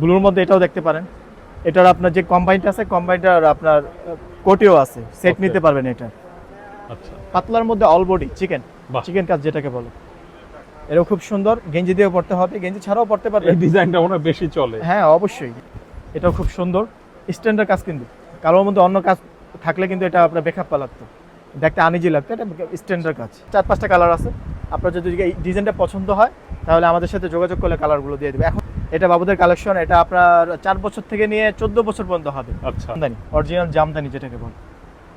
ব্লুর মধ্যে এটাও দেখতে পারেন। এটার আপনার যে কম্বাইনটা আছে কম্বাইনটার আপনার কোটিও আছে। সেট নিতে পারবেন এটা। আচ্ছা। পাতলার মধ্যে অল বডি চিকেন চিকেন কাজ যেটাকে বলে। এটাও খুব সুন্দর। গেঞ্জি দিয়েও পড়তে হবে। গেঞ্জি ছাড়াও পড়তে পারবে এই ডিজাইনটা মনে বেশি চলে। হ্যাঁ অবশ্যই। এটাও খুব সুন্দর। স্ট্যান্ডার্ড কাজ কিন্তু। কালোর মধ্যে অন্য কাজ থাকলে কিন্তু এটা আপনার বেখাপ্পা লাগতো। দেখতে আনিজি লাগতো। এটা স্ট্যান্ডার্ড কাজ। চার পাঁচটা কালার আছে। আপনার যদি ডিজাইনটা পছন্দ হয় তাহলে আমাদের সাথে যোগাযোগ করলে কালারগুলো দিয়ে দেবে। এখন এটা বাবুদের কালেকশন এটা আপনার চার বছর থেকে নিয়ে চোদ্দ বছর পর্যন্ত হবে। আচ্ছা। জামদানি অরিজিনাল জামদানি যেটাকে বল।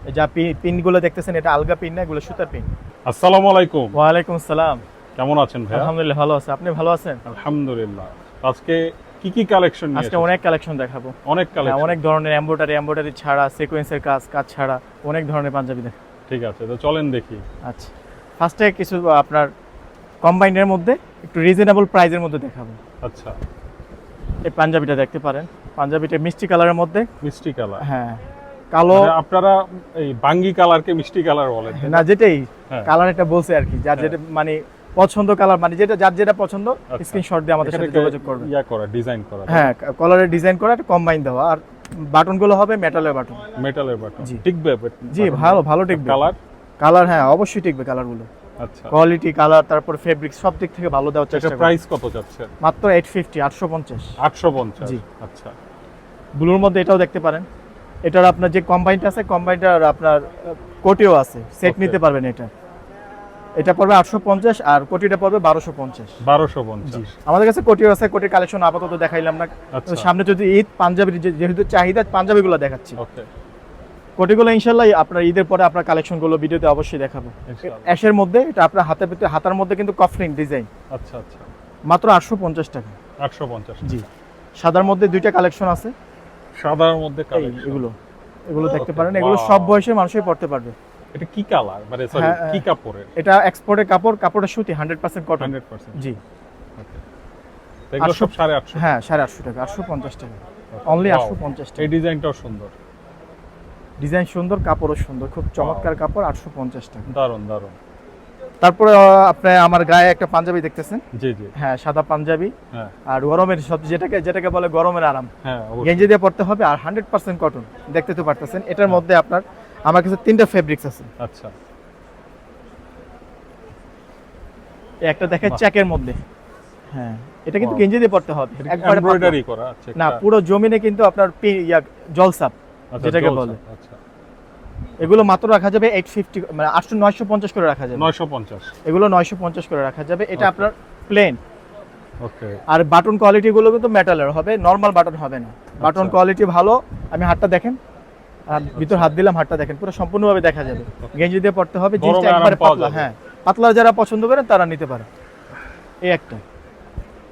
এই যা পিনগুলো দেখতেছেন এটা আলগা পিন না এগুলো সুতার পিন। আসসালামু আলাইকুম। ওয়ালাইকুম আসসালাম কেমন আছেন ভাইয়া? আলহামদুলিল্লাহ ভালো আছে। আপনি ভালো আছেন? আলহামদুলিল্লাহ। আজকে কি কি কালেকশন আজকে অনেক কালেকশন দেখাবো। অনেক হ্যাঁ, কালেকশন অনেক ধরনের এমব্রয়ডারি এমব্রয়ডারি ছাড়া সিকোয়েন্সের কাজ কাজ ছাড়া অনেক ধরনের পাঞ্জাবি দেখ ঠিক আছে তো চলেন দেখি। আচ্ছা। ফার্স্টে কিছু আপনার কম্বাইনের মধ্যে একটু রিজনেবল প্রাইজের মধ্যে দেখাবো। আচ্ছা। এই পাঞ্জাবিটা দেখতে পারেন। পাঞ্জাবিটা মিষ্টি কালারের মধ্যে। মিষ্টি কালার। হ্যাঁ কালো আপনারা এই বাঙ্গি কালারকে মিষ্টি কালার বলেন না? যেটাই হ্যাঁ। কালার এটা বলছে আর কি যার হ্যাঁ। যেটা মানে পছন্দ কালার মানে যেটা যার যেটা পছন্দ আচ্ছা। স্ক্রিনশট দিয়ে আমাদের সাথে যোগাযোগ করবে ইয়া করা ডিজাইন করা। হ্যাঁ কলারের ডিজাইন করা একটা কম্বাইন দেওয়া। আর বাটনগুলো হবে মেটালের বাটন। মেটালের বাটন। জি। টিকবে জি ভালো ভালো টিকবে। কালার? কালার হ্যাঁ অবশ্যই টিকবে কালারগুলো। আচ্ছা। কোয়ালিটি কালার তারপর ফেব্রিক সব দিক থেকে ভালো দেওয়ার চেষ্টা করি। প্রাইস কত যাচ্ছে? মাত্র এইট ফিফটি আটশো পঞ্চাশ। আটশো পঞ্চাশ জি। আচ্ছা। ব্লুর মধ্যে এটাও দেখতে পারেন। এটার আপনার যে কম্বাইনটা আছে কম্বাইনটার আপনার কোটিও আছে। সেট নিতে পারবেন এটা। এটা পড়বে আটশো পঞ্চাশ আর কোটিটা পড়বে বারোশো পঞ্চাশ। বারোশো পঞ্চাশ। আমাদের কাছে কোটিও আছে কোটির কালেকশন আপাতত দেখাইলাম না। আচ্ছা। সামনে যদি ঈদ পাঞ্জাবির যে- যেহেতু চাহিদা পাঞ্জাবিগুলো দেখাচ্ছি। ওকে কোটিগুলো ইনশাল্লাহ আপনার ঈদের পরে আপনার কালেকশনগুলো ভিডিওতে অবশ্যই দেখাবো। অ্যাশের মধ্যে এটা আপনার হাতের ভিতরে হাতার মধ্যে কিন্তু কফলিং ডিজাইন। আচ্ছা আচ্ছা। মাত্র আটশো পঞ্চাশ টাকা। আটশো পঞ্চাশ জি। সাদার মধ্যে দুইটা কালেকশন আছে। সাদার মধ্যে কালেকশন। এগুলো। এগুলো দেখতে পারেন। এগুলো সব বয়সের মানুষই পড়তে পারবে। এটা কি কালার? মানে সরি হ্যাঁ। কি কাপড়ের? এটা এক্সপোর্টের কাপড় কাপড়ের সুতি hundred percent cotton hundred percent. জি। এগুলো সব সাড়ে আটশো? হ্যাঁ সাড়ে আটশো টাকা আটশো পঞ্চাশ টাকা। অনলি. আটশো পঞ্চাশ টাকা। এই ডিজাইনটাও সুন্দর। ডিজাইন সুন্দর কাপড়ও সুন্দর খুব চমৎকার কাপড় আটশো পঞ্চাশ টাকা। দারুণ দারুণ তারপরে আপনি আমার গায়ে একটা পাঞ্জাবি দেখতেছেন? জি জি। হ্যাঁ সাদা পাঞ্জাবি হ্যাঁ। আর গরমের সব যেটাকে যেটাকে বলে গরমের আরাম। হ্যাঁ গেঞ্জি দিয়ে পড়তে হবে আর হান্ড্রেড পার্সেন্ট কটন দেখতে তো পারতেছেন। এটার মধ্যে আপনার আমার কাছে তিনটা ফেব্রিক্স আছে। আচ্ছা। একটা দেখেন। চেকের মধ্যে। হ্যাঁ এটা কিন্তু গেঞ্জি দিয়ে পড়তে হবে। একবারে এমব্রয়ডারি করা আচ্ছা না পুরো জমিনে কিন্তু আপনার জলসাপ। যেটাকে বলে। আচ্ছা। এগুলো মাত্র রাখা যাবে এইট ফিফটি মানে আটশো নয়শো পঞ্চাশ করে রাখা যাবে। 950 এগুলো নয়শো পঞ্চাশ করে রাখা যাবে। এটা আপনার প্লেন ওকে। আর বাটন কোয়ালিটি গুলো কিন্তু মেটালের হবে। নর্মাল বাটন হবে না। বাটন আচ্ছা। কোয়ালিটি ভালো। আমি হাতটা দেখেন। আর ভিতর হাত দিলাম হাতটা দেখেন। পুরো সম্পূর্ণভাবে দেখা যাবে। গেঞ্জি দিয়ে পড়তে হবে। জিনিসটা একবারে পাতলা। হ্যাঁ। পাতলা যারা পছন্দ করেন তারা নিতে পারে। এই একটা।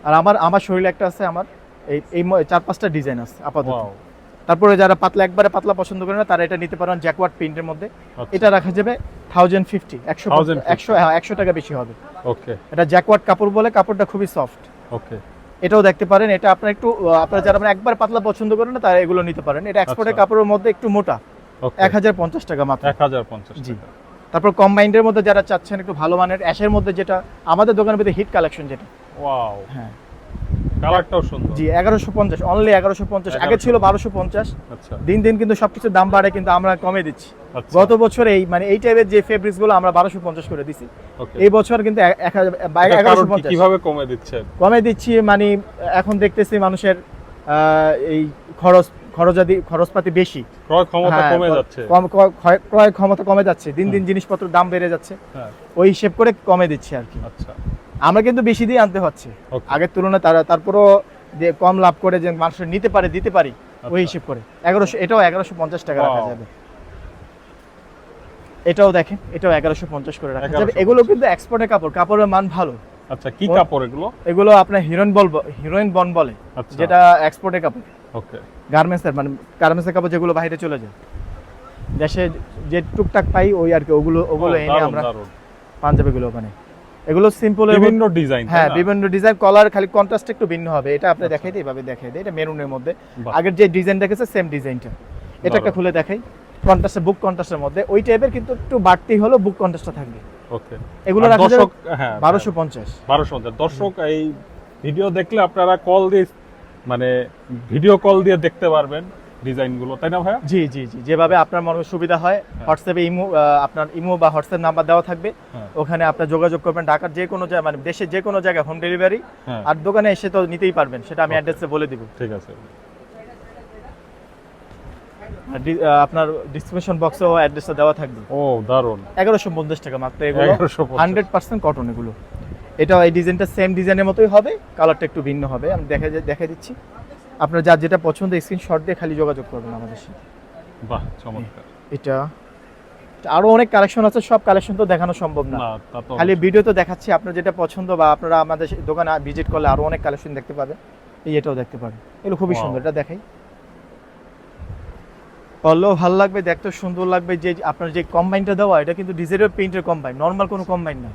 আর আমার আমার শরীরে একটা আছে আমার। এই এই চার পাঁচটা ডিজাইন আছে আপাতত। তারপরে যারা পাতলা একবারে পাতলা পছন্দ করে না তারা এটা নিতে পারেন জ্যাকওয়ার্ড প্রিন্টের মধ্যে। এটা রাখা যাবে থাউজেন্ড ফিফটি একশো একশো হ্যাঁ একশো টাকা বেশি হবে। ওকে এটা জ্যাকওয়ার্ড কাপড় বলে কাপড়টা খুবই সফট ওকে এটাও দেখতে পারেন এটা আপনার একটু আপনারা যারা মানে একবার পাতলা পছন্দ করেন না তারা এগুলো নিতে পারেন। এটা এক্সপোর্টের আচ্ছা। কাপড়ের মধ্যে একটু মোটা এক হাজার পঞ্চাশ টাকা মাত্র। 1050 জি। টাকা। তারপর কম্বাইন্ডের মধ্যে যারা চাচ্ছেন একটু ভালো মানের অ্যাশের মধ্যে যেটা আমাদের দোকানের ভিতরে হিট কালেকশন যেটা। ওয়াও হ্যাঁ। কালারটাও সুন্দর। জি এগারোশো পঞ্চাশ অনলি এগারোশো পঞ্চাশ আগে ছিল বারোশো পঞ্চাশ। আচ্ছা। দিন দিন কিন্তু সবকিছুর দাম বাড়ে কিন্তু আমরা কমে দিচ্ছি। আচ্ছা। গত বছর এই মানে এই টাইপের যে ফেব্রিক্সগুলো আমরা বারোশো পঞ্চাশ করে দিছি। এই বছর কিন্তু এক- এক হাজার- বা- এটা এগারোশো কারণ কি? পঞ্চাশ। কীভাবে কমে দিচ্ছেন কমে দিচ্ছি মানে এখন দেখতেছি মানুষের এই খরচ খরচাদি খরচপাতি বেশি। ক্রয় ক্ষমতা হ্যাঁ, কমে যাচ্ছে। ক্রয় ক্ষমতা কমে যাচ্ছে। দিন দিন জিনিসপত্রের দাম বেড়ে যাচ্ছে। হ্যাঁ। ওই হিসেব করে কমে দিচ্ছি আর কি। আচ্ছা। আমরা কিন্তু বেশি দিয়ে আনতে হচ্ছে। আগের তুলনায় তারা তারপরও যে কম লাভ করে যে মানুষ নিতে পারে দিতে পারি ওই আচ্ছা। হিসেব করে। এগারোশো এটাও এগারোশো পঞ্চাশ টাকা রাখা যাবে। এটাও দেখেন এটাও এগারোশো পঞ্চাশ করে রাখা যাবে। এগুলো কিন্তু এক্সপোর্টের কাপড় কাপড়ের মান ভালো। আচ্ছা কি কাপড় এগুলো? এগুলো আপনার হিরোইন বল হিরোইন বন বলে আচ্ছা। যেটা এক্সপোর্টের কাপড়। ওকে গার্মেন্টসের মানে গার্মেন্টসের কাপড় যেগুলো বাইরে চলে যায়। দেশে যে টুকটাক পাই ওই আর কি ওগুলো ওগুলো ও, এনে আমরা পাঞ্জাবিগুলো ওখানে। এগুলো সিম্পল বিভিন্ন ডিজাইন হ্যাঁ বিভিন্ন ডিজাইন কলার খালি কন্ট্রাস্ট একটু ভিন্ন হবে এটা আপনি দেখাই দিই এভাবে দেখাই দিই এটা মেরুনের মধ্যে। আগের যে ডিজাইন দেখেছে সেম ডিজাইনটা এটা একটা খুলে দেখাই কন্ট্রাস্টের বুক কন্ট্রাস্টের মধ্যে। ওই টাইপের কিন্তু একটু বাড়তি হলো বুক কন্ট্রাস্টটা থাকবে। ওকে। এগুলো রাখা যাবে দর্শক হ্যাঁ বারোশো পঞ্চাশ। বারোশো দর্শক এই ভিডিও দেখলে আপনারা কল দিয়ে মানে ভিডিও কল দিয়ে দেখতে পারবেন। ডিজাইনগুলো তাই না ভাইয়া? জি জি জি যেভাবে আপনার মনে সুবিধা হয় হোয়াটসঅ্যাপে ইমো আপনার ইমো বা হোয়াটসঅ্যাপ নাম্বার দেওয়া থাকবে। হ্যাঁ। ওখানে আপনার যোগাযোগ করবেন ঢাকার যে কোনো জায়গায় মানে দেশের যে কোনো জায়গায় হোম ডেলিভারি হ্যাঁ। আর দোকানে এসে তো নিতেই পারবেন সেটা আমি অ্যাড্রেসে বলে দিব। ঠিক আছে। আপনার বক্সেও অ্যাড্রেসটা দেওয়া থাকবে। ও দারুণ এগারোশো পঞ্চাশ টাকা মাত্র এগুলো। হান্ড্রেড পার্সেন্ট কটন এগুলো। এটা এই ডিজাইনটা সেম ডিজাইনের মতোই হবে কালারটা একটু ভিন্ন হবে আমি দেখা দেখা দিচ্ছি। আপনার যার যেটা পছন্দ স্ক্রিনশট দিয়ে খালি যোগাযোগ করবেন আমাদের সাথে। বাহ চমৎকার। এটা আরও অনেক কালেকশন আছে সব কালেকশন তো দেখানো সম্ভব না। খালি ভিডিও তো দেখাচ্ছি আপনার যেটা পছন্দ বা আপনারা আমাদের দোকানে ভিজিট করলে আরও অনেক কালেকশন দেখতে পাবেন। এই এটাও দেখতে পারেন এগুলো খুবই সুন্দর এটা দেখাই। পরলেও ভালো লাগবে দেখতেও সুন্দর লাগবে। যে আপনার যে কম্বাইনটা দেওয়া এটা কিন্তু ডিজাইনের পেইন্টের কম্বাইন নর্মাল কোনো কম্বাইন না।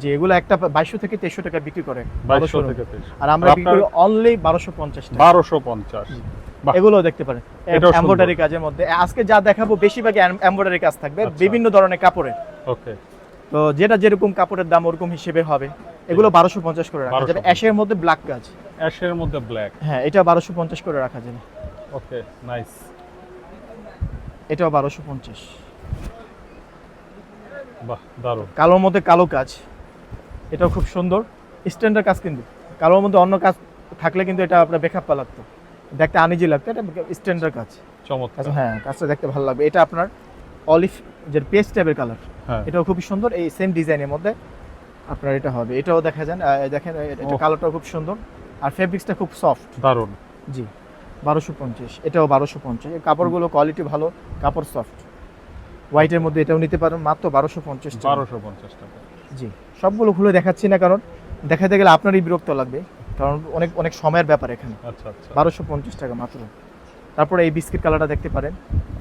যে এগুলো একটা বাইশশো থেকে তেইশশো টাকা বিক্রি করে বাইশশো থেকে আর আমরা বিক্রি করি অনলি বারোশো পঞ্চাশ বারোশো পঞ্চাশ। এগুলো দেখতে পারেন। এমব্রয়ডারি কাজের মধ্যে। আজকে যা দেখাবো বেশিরভাগই এমব্রয়ডারি কাজ থাকবে আচ্ছা। বিভিন্ন ধরনের কাপড়ের। ওকে। তো যেটা যেরকম কাপড়ের দাম ওরকম হিসেবে হবে। এগুলো বারোশো পঞ্চাশ করে রাখা যাবে। 1250 অ্যাশের মধ্যে ব্ল্যাক কাজ। অ্যাশের মধ্যে ব্ল্যাক হ্যাঁ এটা বারোশো পঞ্চাশ করে রাখা যাবে। ওকে নাইস এটাও বারোশো পঞ্চাশ। বাহ দারুণ কালোর মধ্যে কালো কাজ। এটাও খুব সুন্দর। স্ট্যান্ডার্ড কাজ কিন্তু। কালোর মধ্যে অন্য কাজ থাকলে কিন্তু এটা আপনার বেখাপ্পা লাগতো। দেখতে আনিজি লাগতো এটা স্ট্যান্ডার্ড কাজ। চমৎকার। হ্যাঁ কাজটা দেখতে ভালো লাগবে। এটা আপনার অলিভ যে পেস্ট টাইপের কালার। হ্যাঁ। এটাও খুবই সুন্দর। এই সেম ডিজাইনের মধ্যে আপনার এটা হবে। এটাও দেখা যান দেখেন এটা কালারটাও খুব সুন্দর। আর ফেব্রিক্সটা খুব সফট। দারুণ জি বারোশো পঞ্চাশ। এটাও বারোশো পঞ্চাশ। কাপড়গুলো কোয়ালিটি ভালো কাপড় সফট। হোয়াইটের মধ্যে এটাও নিতে পারেন মাত্র বারোশো পঞ্চাশ বারোশো পঞ্চাশ টাকা। জি। সবগুলো খুলে দেখাচ্ছি না কারণ দেখাতে গেলে আপনারই বিরক্ত লাগবে কারণ অনেক অনেক সময়ের ব্যাপার এখানে। আচ্ছা আচ্ছা। বারোশো পঞ্চাশ টাকা মাত্র। তারপরে এই বিস্কিট কালারটা দেখতে পারেন।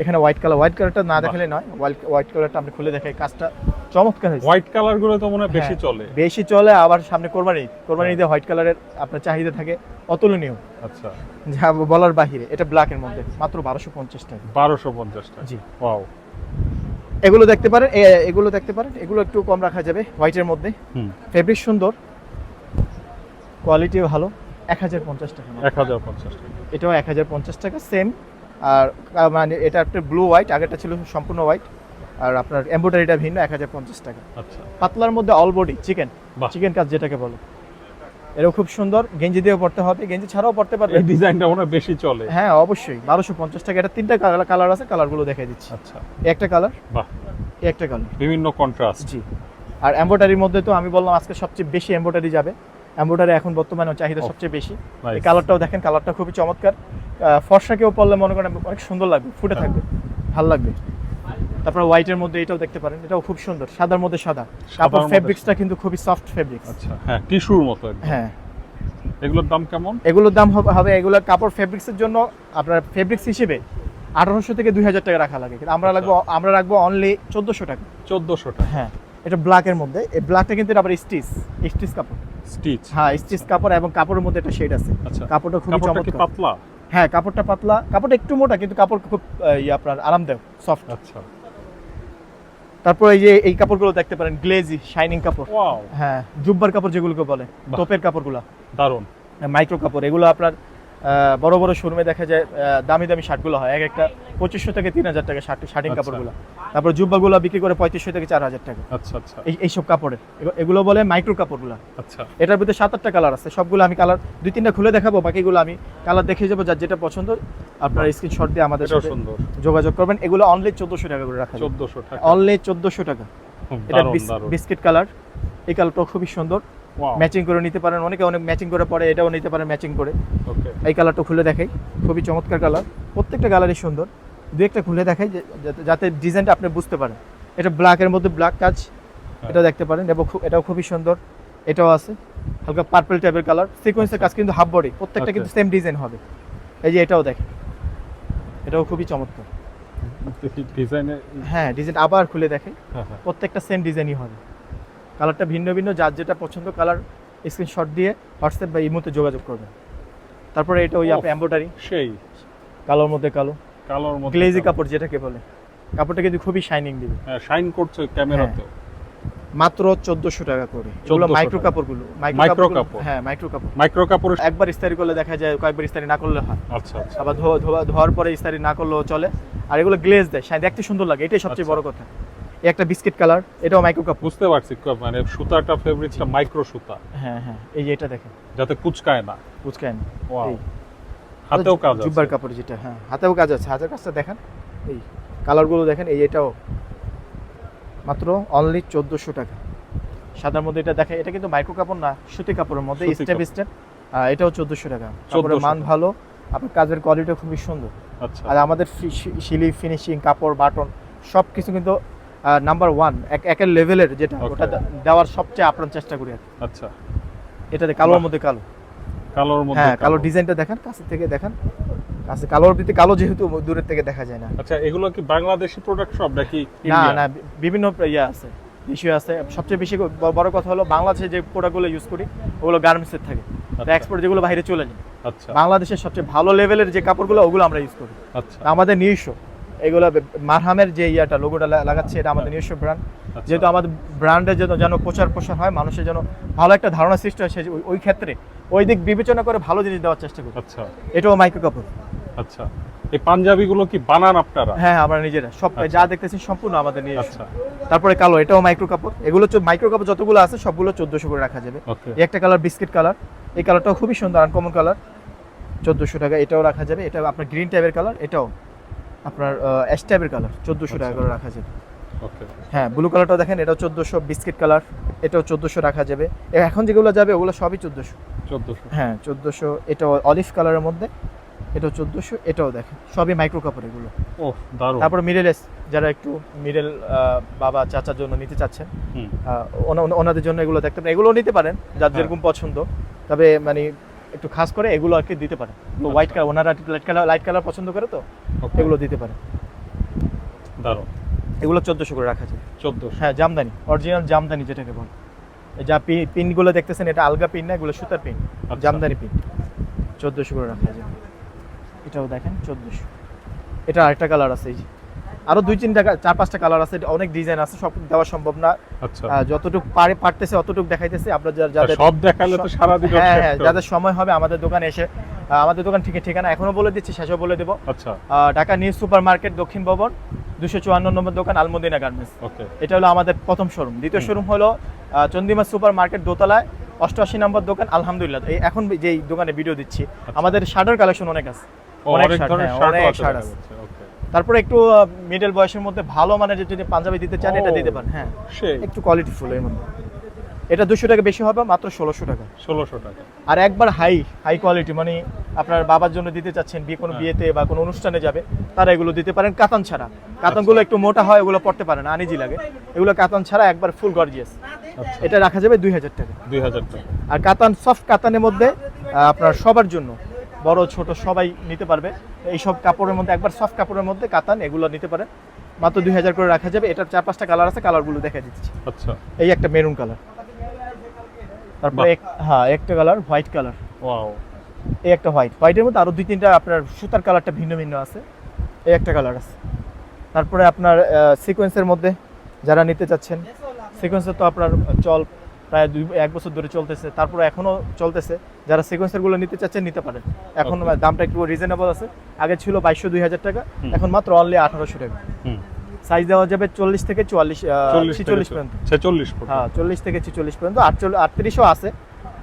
এখানে হোয়াইট কালার হোয়াইট কালারটা না দেখালে নয় হোয়াইট হোয়াইট কালারটা আপনি খুলে দেখাই কাজটা চমৎকার হয়েছে। হোয়াইট কালারগুলো তো মনে হয় বেশি হ্যাঁ। চলে। বেশি চলে আবার সামনে কোরবানি কোরবানি হ্যাঁ। ঈদে হোয়াইট কালারের আপনার চাহিদা থাকে অতুলনীয়। আচ্ছা। যা বলার বাহিরে এটা ব্ল্যাকের মধ্যে মাত্র বারোশো পঞ্চাশ টাকা। বারোশো পঞ্চাশ টাকা। জি। ওয়াও এগুলো দেখতে পারেন এগুলো দেখতে পারেন। এগুলো একটু কম রাখা যাবে হোয়াইটের মধ্যে। হুম। ফেব্রিক সুন্দর কোয়ালিটিও ভালো এক হাজার পঞ্চাশ টাকা। এক হাজার পঞ্চাশ টাকা। এটাও এক হাজার পঞ্চাশ টাকা সেম। আর মানে এটা একটা ব্লু হোয়াইট আগেরটা ছিল সম্পূর্ণ হোয়াইট। আর আপনার এম্ব্রয়ডারিটা ভিন্ন এক হাজার পঞ্চাশ টাকা। আচ্ছা। পাতলার মধ্যে অল বডি চিকেন। চিকেন কাজ যেটাকে বলে। এটাও খুব সুন্দর। গেঞ্জি দিয়েও পড়তে হবে। গেঞ্জি ছাড়াও পড়তে পারবে। এই ডিজাইনটা মনে বেশি চলে। হ্যাঁ অবশ্যই। বারোশো পঞ্চাশ টাকা। এটা তিনটা কালার আছে কালারগুলো দেখাই দিচ্ছি। আচ্ছা। একটা কালার বাহ। একটা কালার। বিভিন্ন কন্ট্রাস্ট জি। আর এম্ব্রয়ডারির মধ্যে তো আমি বললাম আজকে সবচেয়ে বেশি এম্ব্রয়ডারি যাবে। এম্ব্রয়ডারি এখন বর্তমানে চাহিদা Oh, সবচেয়ে বেশি। এই কালারটাও দেখেন কালারটা খুবই চমৎকার। ফর্সা কেউ পরলে মনে করেন অনেক সুন্দর লাগবে ফুটে থাকবে ভালো লাগবে। তারপর হোয়াইটের মধ্যে এটাও দেখতে পারেন। এটাও খুব সুন্দর সাদার মধ্যে সাদা। কাপড় ফেব্রিক্সটা কিন্তু খুবই সফট ফেব্রিক্স আচ্ছা হ্যাঁ টিস্যুর মতো একদম। হ্যাঁ। এগুলোর দাম কেমন? এগুলোর দাম হবে এগুলো কাপড় ফেব্রিক্সের জন্য আপনার ফেব্রিক্স হিসেবে আঠারোশো থেকে দুই হাজার টাকা রাখা লাগে। কিন্তু আমরা আচ্ছা। রাখব আমরা রাখব অনলি চোদ্দোশো টাকা। চোদ্দশো টাকা। হ্যাঁ এটা ব্ল্যাকের মধ্যে। এই ব্ল্যাকটা কিন্তু এটা আবার স্টিচ স্টিচ কাপড়। স্টিচ হ্যাঁ স্টিচ কাপড় এবং কাপড়ের মধ্যে একটা শেড আছে। আচ্ছা কাপড়টা কাপড়টা চমৎকার। পাতলা? হ্যাঁ কাপড়টা পাতলা। কাপড়টা একটু মোটা কিন্তু কাপড় খুব ইয়ে আপনার আরামদায়ক সফট আচ্ছা। তারপর এই যে এই কাপড়গুলো দেখতে পারেন গ্লেজি শাইনিং কাপড়। হ্যাঁ জুব্বার কাপড় যেগুলোকে বলে। তোপের কাপড়গুলো। দারুণ মাইক্রো কাপড় এগুলো আপনার বড় বড় শোরুমে দেখা যায় দামি দামি শার্টগুলো হয়। এক একটা পঁচিশশো থেকে তিন হাজার টাকা শার্ট শার্টিং আচ্ছা। কাপড়গুলো। তারপর জুব্বাগুলো বিক্রি করে পঁয়ত্রিশশো থেকে চার হাজার টাকা। আচ্ছা আচ্ছা। এই এইসব কাপড়ের এগুলো বলে মাইক্রো কাপড়গুলো। আচ্ছা। এটার ভিতরে সাত আটটা কালার আছে। সবগুলো আমি কালার দুই তিনটা খুলে দেখাবো বাকিগুলো আমি কালার দেখে যাব যার যেটা পছন্দ। আপনার স্ক্রিনশট দিয়ে আমাদের সাথে যোগাযোগ করবেন। এগুলো অনলি চোদ্দশো টাকা করে রাখা চোদ্দশো টাকা। অনলি চোদ্দশো টাকা। এটা বিস্কিট কালার এই কালারটাও খুবই সুন্দর। ম্যাচিং করে নিতে পারেন। অনেকে অনেক ম্যাচিং করে পরে এটাও নিতে পারেন ম্যাচিং করে। এই কালারটা খুলে দেখাই। খুবই চমৎকার কালার প্রত্যেকটা কালারই সুন্দর। দু একটা খুলে দেখাই যাতে- ডিজাইনটা আপনি বুঝতে পারেন। এটা ব্ল্যাকের মধ্যে ব্ল্যাক কাজ। এটা দেখতে পারেন এবং এটাও খুবই সুন্দর। এটাও আছে। হালকা পার্পল টাইপের কালার সিকোয়েন্সের কাজ কিন্তু হাফ বডি প্রত্যেকটা। কিন্তু সেম ডিজাইন হবে। এই যে এটাও দেখেন। এটাও খুবই চমৎকার। ডিজাইনে হ্যাঁ ডিজাইন আবার খুলে দেখাই। হ্যাঁ হ্যাঁ। প্রত্যেকটা সেম ডিজাইনই হবে। কালারটা ভিন্ন ভিন্ন যার যেটা পছন্দ কালার স্ক্রিনশট দিয়ে হোয়াটসঅ্যাপ বা ইমোতে যোগাযোগ করবেন। তারপরে এটা ওই আপনি এম্ব্রয়ডারি সেই। কালোর মধ্যে কালো। কালোর মধ্যে গ্লেজি কাপড় যেটাকে বলে। কাপড়টা কিন্তু খুবই শাইনিং দিবে। হ্যাঁ শাইন করছে ক্যামেরাতে মাত্র চোদ্দশো টাকা করে। এগুলো মাইক্রো। কাপড়গুলো। মাইক্রো কাপড়। হ্যাঁ মাইক্রো কাপড়। মাইক্রো কাপড় একবার ইস্তারি করলে দেখা যায় কয়েকবার ইস্তারি না করলে হয়। আচ্ছা আচ্ছা। আবার ধোয়া ধোয়া ধোয়ার পরে ইস্তারি না করলেও চলে। আর এগুলো গ্লেজ দেয়। দেখতে সুন্দর লাগে। এটাই সবচেয়ে আচ্ছা। বড় কথা। একটা বিস্কিট কালার এটাও মাইক্রো কাপড় বুঝতে পারছি মানে সুতাটা ফেব্রিকটা মাইক্রো সুতা। হ্যাঁ হ্যাঁ এই যে এটা দেখেন। যাতে কুচকায় না। বুঝকেন ওয়াও হাতেও কাজ আছে। জুব্বার কাপড় যেটা হ্যাঁ হাতেও কাজ আছে। হাতের কাজটা দেখেন এই কালারগুলো দেখেন এই এটাও মাত্র অনলি চোদ্দোশো টাকা। সাদার মধ্যে এটা দেখেন এটা কিন্তু মাইক্রো কাপড় না সুতি কাপড়ের মধ্যে স্টেপ। স্টেপ এটাও চোদ্দোশো টাকা। কাপড়ের মান ভালো আপনার কাজের কোয়ালিটিও খুবই সুন্দর। আচ্ছা। আর আমাদের শিলি ফিনিশিং কাপড় বাটন সব কিছু কিন্তু নাম্বার ওয়ান এক একের লেভেলের যেটা ওটা দেওয়ার সবচেয়ে আপ্রাণ চেষ্টা করি আর। আচ্ছা। এটাতে কালোর মধ্যে কালো। কালোর মধ্যে হ্যাঁ কালো ডিজাইনটা দেখেন কাছে থেকে দেখেন। কাছে কালোর ভিতরে কালো যেহেতু দূরের থেকে দেখা যায় না। আচ্ছা এগুলো কি বাংলাদেশি প্রোডাক্ট সব নাকি না না বিভিন্ন ইয়ে আছে ইস্যু আছে। সবচেয়ে বেশি বড় কথা হলো বাংলাদেশে যে প্রোডাক্টগুলো ইউজ করি ওগুলো গার্মেন্টসের থাকে। আচ্ছা, এক্সপোর্ট যেগুলো বাইরে চলে যায়। আচ্ছা। বাংলাদেশের সবচেয়ে ভালো লেভেলের যে কাপড়গুলো ওগুলো আমরা ইউজ করি। আচ্ছা। আমাদের নিজস্ব। এগুলো মারহামের যে ইয়াটা লোগোটা লাগাচ্ছে এটা আমাদের নিজস্ব ব্র্যান্ড আচ্ছা। যেহেতু আমাদের ব্র্যান্ডের যেন যেন প্রচার প্রসার হয় মানুষের যেন ভালো একটা ধারণা সৃষ্টি হয় ওই- ক্ষেত্রে। ওই দিক বিবেচনা করে ভালো জিনিস দেওয়ার চেষ্টা করি আচ্ছা। এটাও মাইক্রো কাপড়। আচ্ছা। এই পাঞ্জাবিগুলো কি বানান আপনারা? হ্যাঁ আমরা নিজেরা। সব আচ্ছা। যা দেখতেছি সম্পূর্ণ আমাদের নিজস্ব। আচ্ছা। তারপরে কালো এটাও মাইক্রো কাপড়। এগুলো মাইক্রো কাপড় যতগুলো আছে সবগুলো চোদ্দশো করে রাখা যাবে। এই একটা কালার বিস্কিট কালার। এই কালারটাও খুবই সুন্দর আনকমন কালার। চোদ্দোশো টাকা এটাও রাখা যাবে। এটা আপনার গ্রিন টাইপের কালার এটাও। আপনার অ্যাশ টাইপের কালার চোদ্দোশো টাকা আচ্ছা। করে রাখা যাবে। ওকে হ্যাঁ ব্লু কালারটাও দেখেন এটাও চোদ্দোশো বিস্কিট কালার এটাও চোদ্দোশো রাখা যাবে। এখন যেগুলো যাবে ওগুলো সবই চোদ্দোশো। চোদ্দশো। হ্যাঁ চোদ্দোশো এটাও অলিভ কালারের মধ্যে এটাও চোদ্দোশো এটাও দেখেন সবই মাইক্রো কাপড় এগুলো। ও দারুণ। তারপরে মিডল এস যারা একটু মিডল বাবা চাচার জন্য নিতে চাচ্ছেন ওনাদের জন্য এগুলো দেখতে পারেন। এগুলোও নিতে পারেন যার হ্যাঁ। যেরকম পছন্দ। তবে মানে একটু খাস করে এগুলো আর কি দিতে পারে। তো হোয়াইট কালার ওনারা লাইট কালার লাইট কালার পছন্দ করে তো এগুলো দিতে পারে। দারুণ। এগুলো চোদ্দোশো করে রাখা যায় চোদ্দশো। হ্যাঁ জামদানি অরিজিনাল জামদানি যেটাকে বল। এই যা পিন পিনগুলো দেখতেছেন এটা আলগা পিন না এগুলো সুতার পিন আচ্ছা। জামদানি পিন। চোদ্দোশো করে রাখা যায় এটাও দেখেন চোদ্দোশো। এটা আরেকটা কালার আছে এই যে। আরও দুই তিনটা চার পাঁচটা কালার আছে অনেক ডিজাইন আছে সব দেওয়া সম্ভব না। আচ্ছা। যতটুকু পারে পারতেছে অতটুকু দেখাইতেছে। আপনার যাদের সব দেখালে তো সারাদিন হ্যাঁ হ্যাঁ যাদের সময় হবে আমাদের দোকানে এসে আমাদের দোকান ঠিক ঠিকানা এখনও বলে দিচ্ছি শেষও বলে দেবো। আচ্ছা। ঢাকা নিউ সুপার মার্কেট দক্ষিণ ভবন দুশো চুয়ান্ন নম্বর দোকান আলমদিনা গার্মেন্টস। এটা হলো আমাদের প্রথম শোরুম দ্বিতীয় শোরুম হলো চন্দিমা সুপার মার্কেট দোতলায় অষ্টআশি নম্বর দোকান আলহামদুলিল্লাহ। এই এখন যেই দোকানে ভিডিও দিচ্ছি আমাদের শার্টের কালেকশন অনেক আছে। অনেক অনেক শার্ট, হ্যাঁ, অনেক শার্ট আছে। তারপরে একটু মিডল বয়সের মধ্যে ভালো মানের যদি পাঞ্জাবি দিতে চান এটা দিতে পারেন হ্যাঁ। একটু কোয়ালিটি ফুল এর মধ্যে। এটা দুশো টাকা বেশি হবে মাত্র ষোলোশো টাকা। ষোলোশো টাকা। আর একবার হাই হাই কোয়ালিটি মানে আপনার বাবার জন্য দিতে চাচ্ছেন বিয়ে কোনো হ্যাঁ। বিয়েতে বা কোনো অনুষ্ঠানে যাবে তারা এগুলো দিতে পারেন। কাতান ছাড়া। কাতানগুলো একটু মোটা হয় ওগুলো পড়তে পারেন আনিজি লাগে। এগুলো কাতান ছাড়া একবার ফুল গর্জিয়াস আচ্ছা। এটা রাখা যাবে দুই হাজার টাকা। দুই হাজার টাকা। আর কাতান সফট কাতানের মধ্যে আপনার সবার জন্য বড় ছোট সবাই নিতে পারবে। এই সব কাপড়ের মধ্যে একবার সফট কাপড়ের মধ্যে কাতান এগুলো নিতে পারেন। মাত্র দুই হাজার করে রাখা যাবে। এটার চার পাঁচটা কালার আছে কালারগুলো দেখা দিচ্ছি। আচ্ছা। এই একটা মেরুন কালার তারপরে হ্যাঁ একটা কালার হোয়াইট কালার ওয়াও এই একটা হোয়াইট হোয়াইটের মধ্যে আরও দুই তিনটা আপনার সুতার কালারটা ভিন্ন ভিন্ন আছে। এই একটা কালার আছে। তারপরে আপনার সিকোয়েন্সের মধ্যে যারা নিতে চাচ্ছেন সিকোয়েন্সের তো আপনার চল প্রায় দুই এক বছর ধরে চলতেছে তারপরে এখনও চলতেছে। যারা সিকোয়েন্সেরগুলো নিতে চাচ্ছেন নিতে পারেন। এখন দামটা একটু রিজনেবল আছে। আগে ছিল বাইশশো দুই হাজার টাকা এখন মাত্র অনলি আঠারোশো টাকা। সাইজ দেওয়া যাবে চল্লিশ থেকে চুয়াল্লিশ চল্লিশ ছিচল্লিশ পর্যন্ত। ছেচল্লিশ হ্যাঁ চল্লিশ থেকে ছিচল্লিশ পর্যন্ত। আটচল্লিশ আটত্রিশও আছে।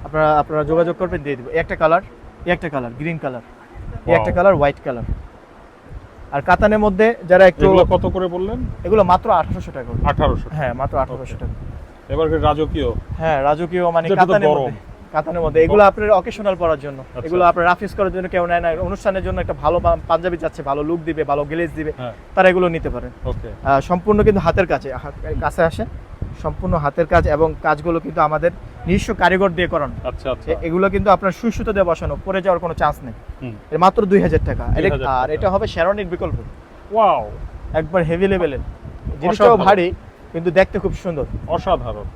আপনারা আপনারা যোগাযোগ করবেন দিয়ে দেবো। একটা কালার একটা কালার গ্রিন কালার একটা কালার হোয়াইট কালার আর কাতানের মধ্যে যারা একটু কত করে বললেন? এগুলো মাত্র আঠারোশো টাকা। আঠারোশো। হ্যাঁ মাত্র আঠারোশো টাকা। এবার রাজকীয়। হ্যাঁ রাজকীয় মানে কাতানের মধ্যে কাতানের মধ্যে। এগুলো আপনার অকেশনাল পরার জন্য। আচ্ছা। এগুলো আপনার রাফিস করার জন্য কেউ নেয় না। অনুষ্ঠানের জন্য একটা ভালো পাঞ্জাবি যাচ্ছে ভালো লুক দিবে ভালো গ্লেজ দিবে হ্যাঁ। তারা এগুলো নিতে পারেন। ওকে। সম্পূর্ণ কিন্তু হাতের কাছে কাছে আসে। সম্পূর্ণ হাতের কাজ এবং কাজগুলো কিন্তু আমাদের নিজস্ব কারিগর দিয়ে করানো। আচ্ছা আচ্ছা। এগুলো কিন্তু আপনার সুই সুতো দিয়ে বসানো পরে যাওয়ার কোনো চান্স নেই। এর মাত্র দুই হাজার টাকা। আর এটা হবে শ্যারনির বিকল্প। ওয়াও। একবার হেভি লেভেলের জিনিসটাও ভারী। কিন্তু দেখতে খুব সুন্দর। অসাধারণ।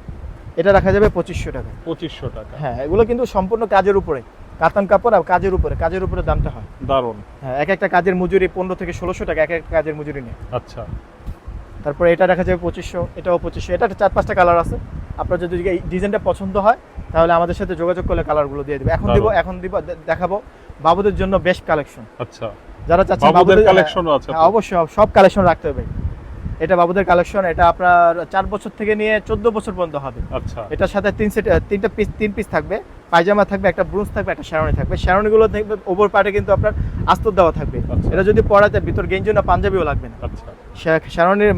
এটা রাখা যাবে পঁচিশশো টাকা। পঁচিশশো টাকা। হ্যাঁ এগুলো কিন্তু সম্পূর্ণ কাজের উপরে। কাতান কাপড় আর কাজের উপরে কাজের উপরে দামটা হয়। দারুণ। হ্যাঁ এক একটা কাজের মজুরি পনেরো থেকে ষোলোশো টাকা এক একটা কাজের মজুরি নেই আচ্ছা। তারপরে এটা দেখা যাবে পঁচিশশো এটাও পঁচিশশো। এটা চার পাঁচটা কালার আছে। আপনার যদি এই ডিজাইনটা পছন্দ হয় তাহলে আমাদের সাথে যোগাযোগ করলে কালারগুলো দিয়ে দেবে। এখন দিব এখন দিব দেখাবো বাবুদের জন্য বেস্ট কালেকশন আচ্ছা। যারা চাচ্ছেন বাবুদের কালেকশনও আছে হ্যাঁ, অবশ্যই সব কালেকশন রাখতে হবে। এটা বাবুদের কালেকশন এটা আপনার চার বছর থেকে নিয়ে চোদ্দ বছর পর্যন্ত হবে। আচ্ছা। এটার সাথে তিন সেট তিনটা পিস তিন পিস থাকবে। পায়জামা থাকবে একটা ব্রুজ থাকবে একটা শেরওয়ানি থাকবে। শেরওয়ানিগুলো থাকবে ওপর পার্টে কিন্তু আপনার আস্তর দেওয়া থাকবে। আচ্ছা। এটা যদি পরাতে ভিতর গেঞ্জি না পাঞ্জাবিও লাগবে না। আচ্ছা।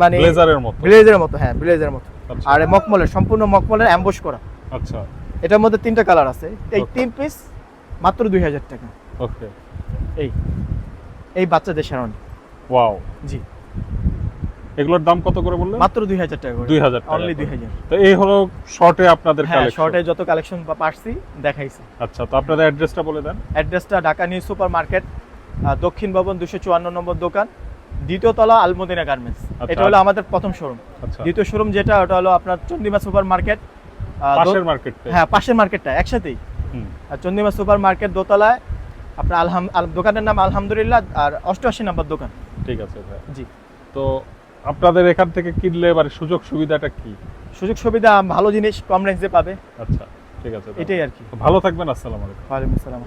মানে ব্লেজারের মতো। ব্লেজের মতো হ্যাঁ ব্লেজের মতো। আচ্ছা। আর মকমলের সম্পূর্ণ মকমলের অ্যাম্বুশ করা। আচ্ছা। এটার মধ্যে তিনটা কালার আছে। এই তিন পিস মাত্র দুই হাজার টাকা। ওকে। এই। এই বাচ্চাদের শেরওয়ানি ওয়াও জি। এগুলোর দাম কত করে বললেন? মাত্র দুই হাজার টাকা করে। 2000 টাকা অনলি করে। দুই হাজার। তো এই হলো শর্টে আপনাদের হ্যাঁ কালেকশন শর্টে যত কালেকশন পারছি দেখাইছি। আচ্ছা তো আপনাদের অ্যাড্রেসটা বলে দেন। অ্যাড্রেসটা ঢাকা নিউ সুপার মার্কেট দক্ষিণ ভবন দুশো চুয়ান্ন নম্বর দোকান দ্বিতীয় তলা আলমদিনা গার্মেন্টস। আচ্ছা। এটা হলো আমাদের প্রথম শোরুম আচ্ছা। দ্বিতীয় শোরুম যেটা ওটা হলো আপনার চন্দিমা সুপার মার্কেট পাশের মার্কেট হ্যাঁ পাশের মার্কেটটা একসাথেই। আর চন্দিমা সুপার মার্কেট দোতলায় আপনার আলহাম দোকানের নাম আলহামদুলিল্লাহ আর অষ্টআশি নম্বর দোকান। ঠিক আছে জি। তো আপনাদের এখান থেকে কিনলে এবারে সুযোগ সুবিধাটা কি? সুযোগ সুবিধা ভালো জিনিস কম রেঞ্জে পাবে। আচ্ছা ঠিক আছে এটাই আর কি। ভালো থাকবেন আসসালামু আলাইকুম। ওয়ালাইকুম আসসালাম